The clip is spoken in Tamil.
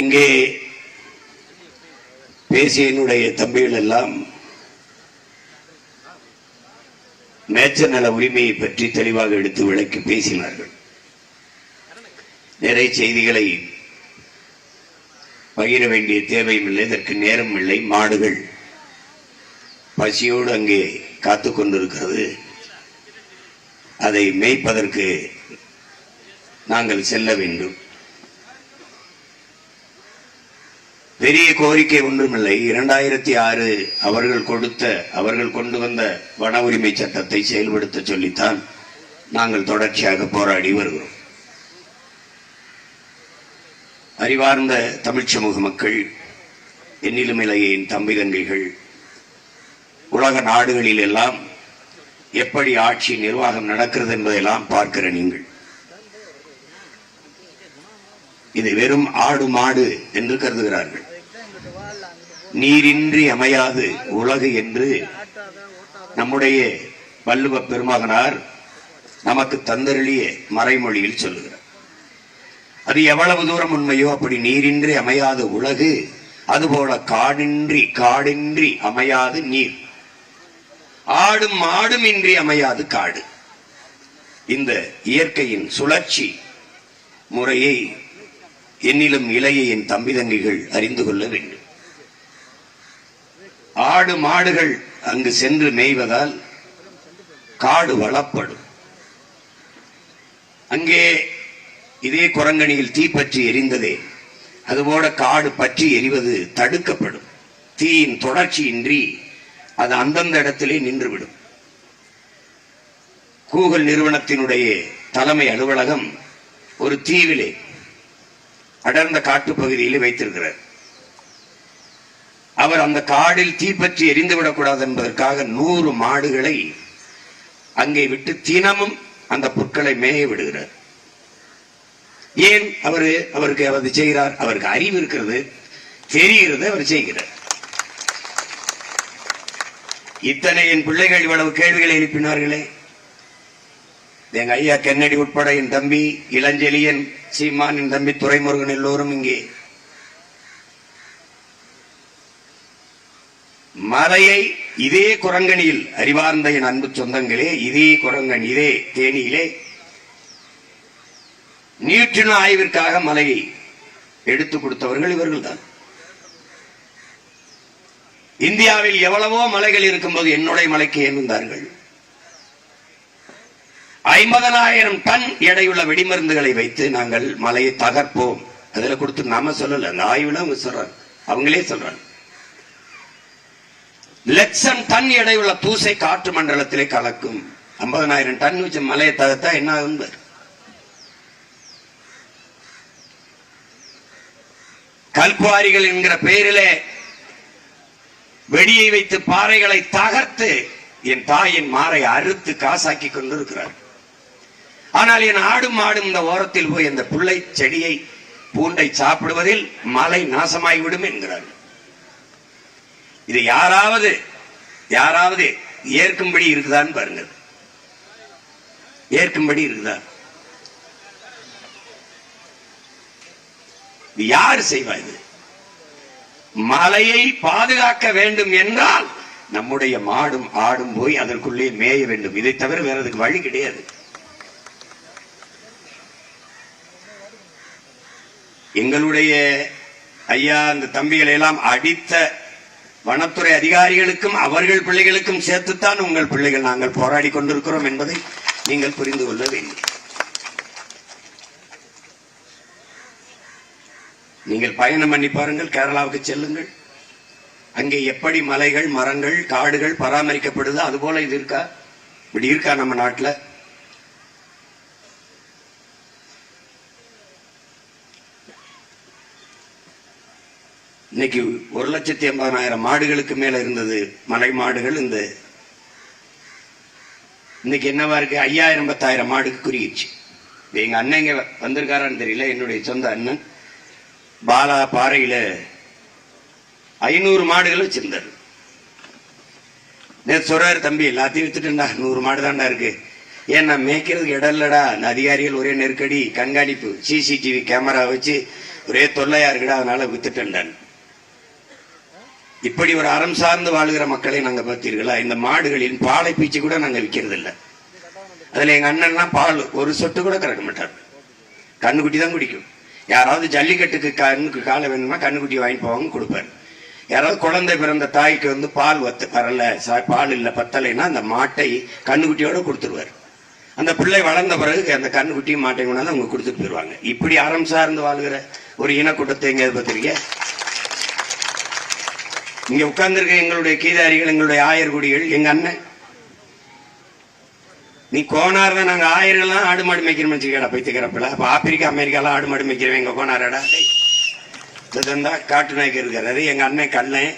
இங்கே பேசிய என்னுடைய தம்பிகள் எல்லாம் மேய்ச்சல் நல உரிமையை பற்றி தெளிவாக எடுத்து விளக்கி பேசினார்கள். நிறைய செய்திகளை பகிர வேண்டிய தேவையும் இல்லை இதற்கு நேரம் இல்லை. மாடுகள் பசியோடு அங்கே காத்து கொண்டிருக்கிறது. அதை மேய்ப்பதற்கு நாங்கள் செல்ல வேண்டும். பெரிய கோரிக்கை ஒன்றுமில்லை. இரண்டாயிரத்தி ஆறு அவர்கள் கொடுத்த அவர்கள் கொண்டு வந்த வன உரிமை சட்டத்தை செயல்படுத்த சொல்லித்தான் நாங்கள் தொடர்ச்சியாக போராடி வருகிறோம். அறிவார்ந்த தமிழ் சமூக மக்கள் எண்ணிலும் இலையின் தம்பி தங்கைகள் உலக நாடுகளில் எல்லாம் எப்படி ஆட்சி நிர்வாகம் நடக்கிறது என்பதையெல்லாம் பார்க்கிற நீங்கள். இது வெறும் ஆடு மாடு என்று கருதுகிறார்கள். நீரின்றி அமையாது உலகு என்று நம்முடைய வள்ளுவ பெருமகனார் நமக்கு தந்தருளிய மறைமொழியில் சொல்லுகிறார். அது எவ்வளவு தூரம் உண்மையோ அப்படி நீரின்றி அமையாத உலகு அதுபோல காடின்றி காடின்றி அமையாது நீர். ஆடும் மாடும் இன்றி அமையாது காடு. இந்த இயற்கையின் சுழற்சி முறையை என்னிலும் இளைய என் தம்பி தங்கிகள் அறிந்து கொள்ள வேண்டும். ஆடு மாடுகள் அங்கு சென்று மேய்வதால் காடு வளப்படும். அங்கே இதே குரங்கணியில் தீ பற்றி எரிந்ததே அதுபோல காடு பற்றி எரிவது தடுக்கப்படும். தீயின் தொடர்ச்சியின்றி அது அந்தந்த இடத்திலே நின்றுவிடும். கூகுள் நிறுவனத்தினுடைய தலைமை அலுவலகம் ஒரு தீவிலே அடர்ந்த காட்டுப் பகுதியில் வைத்திருக்கிறார். அவர் அந்த காடில் தீப்பற்றி எரிந்துவிடக் கூடாது என்பதற்காக நூறு மாடுகளை அங்கே விட்டு தினமும் அந்த புற்களை மேய விடுகிறார். ஏன் அவரு அவருக்கு அவர் செய்கிறார்? அவருக்கு அறிவு இருக்கிறது தெரிகிறது அவர் செய்கிறார். இத்தனை என் பிள்ளைகள் இவ்வளவு கேள்விகளை எழுப்பினார்களே. எங்க ஐயா கென்னடி உட்பட என் தம்பி இளஞ்செலியன் சீமான் என் தம்பி துரைமுருகன் எல்லோரும் இங்கே. மலையை இதே குரங்கணியில் அறிவார்ந்த என் அன்பு சொந்தங்களே இதே குரங்கன் இதே தேனியிலே நீற்றின ஆய்விற்காக மலையை எடுத்து கொடுத்தவர்கள் இவர்கள் தான் இந்தியாவில் எவ்வளவோ மலைகள் இருக்கும்போது என்னுடைய மலைக்கு ஏந்தார்கள் ஐம்பதனாயிரம் டன் எடையுள்ள வெடிமருந்துகளை வைத்து நாங்கள் மலையை தகர்ப்போம். அதுல கொடுத்து நாம சொல்லல அந்த ஆய்வுல அவங்க சொல்றாங்க. அவங்களே சொல்றாங்க. லட்சம் டன் எடையுள்ள தூசை காற்று மண்டலத்திலே கலக்கும். ஐம்பதனாயிரம் டன் வச்சு மலையை தகர்த்தா என்ன ஆகும் கல்குவாரிகள் என்கிற பெயரிலே வெடியை வைத்து பாறைகளை தகர்த்து என் தாயின் மாறை அறுத்து காசாக்கி கொண்டிருக்கிறார். ஆனால் என் ஆடும் மாடும் இந்த ஓரத்தில் போய் அந்த புள்ளை செடியை பூண்டை சாப்பிடுவதில் மலை நாசமாகிவிடும் என்கிறார்கள் இது யாராவது யாராவது ஏற்கும்படி இருக்குதான்னு பாருங்க ஏற்கும்படி இருக்குதா? யார் செய்வா இது? மலையை பாதுகாக்க வேண்டும் என்றால் நம்முடைய மாடும் ஆடும் போய் அதற்குள்ளே மேய வேண்டும். இதை தவிர வேற அதுக்கு வழி கிடையாது. எங்களுடைய ஐயா அந்த தம்பிகளை எல்லாம் அடித்த வனத்துறை அதிகாரிகளுக்கும் அவர்கள் பிள்ளைகளுக்கும் சேர்த்துத்தான் உங்கள் பிள்ளைகள் நாங்கள் போராடி கொண்டிருக்கிறோம் என்பதை நீங்கள் புரிந்து கொள்ள வேண்டும். நீங்கள் பயணம் பண்ணி பாருங்கள் கேரளாவுக்கு செல்லுங்கள். அங்கே எப்படி மலைகள் மரங்கள் காடுகள் பராமரிக்கப்படுது அது போல இது இருக்கா? இப்படி இருக்கா நம்ம நாட்டில்? இன்னைக்கு ஒரு லட்சத்தி எண்பதாயிரம் மாடுகளுக்கு மேல இருந்தது. மலை மாடுகள் இந்த. இன்னைக்கு என்னவா இருக்கு? ஐயாயிரம் பத்தாயிரம் மாடுக்கு குறியிடுச்சு எங்க அண்ணங்க வந்திருக்காரான்னு தெரியல. என்னுடைய சொந்த அண்ணன். பாலா பாறையில ஐநூறு மாடுகள் வச்சிருந்தாரு. நேற்று சொல்றாரு தம்பி எல்லாத்தையும் வித்துட்டுண்டா நூறு மாடு தான்டா இருக்கு. ஏன்னா மேய்க்கிறதுக்கு இடம் இல்லடா. அந்த அதிகாரிகள் ஒரே நெருக்கடி கண்காணிப்பு. சிசிடிவி கேமரா வச்சு ஒரே தொல்லையா இருக்குடா. அதனால வித்துட்டேன் இப்படி ஒரு அறம் சார்ந்து வாழுகிற மக்களை நாங்க பார்த்தீர்களா? இந்த மாடுகளின் பாலை பீச்சு கூட நாங்க விற்கிறது இல்ல அதுல எங்க அண்ணன்லாம் பால் ஒரு சொட்டு கூட கறக்க மாட்டார். கண்ணுக்குட்டி தான் குடிக்கும். யாராவது ஜல்லிக்கட்டுக்கு கண்ணுக்கு காலை வேணும்னா கண்ணுக்குட்டி வாங்கிட்டு போவாங்க கொடுப்பாரு. யாராவது குழந்தை பிறந்த தாய்க்கு வந்து பால் வத்து வரல பால் இல்ல பத்தலைன்னா அந்த மாட்டை கண்ணுக்குட்டியோட கொடுத்துருவார். அந்த பிள்ளை வளர்ந்த பிறகு அந்த கண்ணுக்குட்டியும் மாட்டை கொண்டாந்து அவங்க கொடுத்துட்டு போயிருவாங்க. இப்படி அறம் சார்ந்து வாழ்கிற ஒரு இனக்கூட்டத்தை எங்கேயாவது பார்த்திருக்கீங்க இங்க உட்கார்ந்திருக்க எங்களுடைய கீதாரிகள் எங்களுடைய ஆயர்குடிகள் எங்க அண்ணன். நீ கோனார் தான் நாங்க ஆயிரம்லாம் ஆடு மாடு மேய்க்கிறோம் வச்சுக்கடா பைத்துக்கிறப்பல அப்ப ஆப்பிரிக்கா அமெரிக்காலாம் ஆடு மாடு மேய்க்கிறவன் எங்க கோனாரடா இருந்தா காட்டு நாய்க்கு இருக்கிறாரு எங்க அண்ணன் கண்ணன்.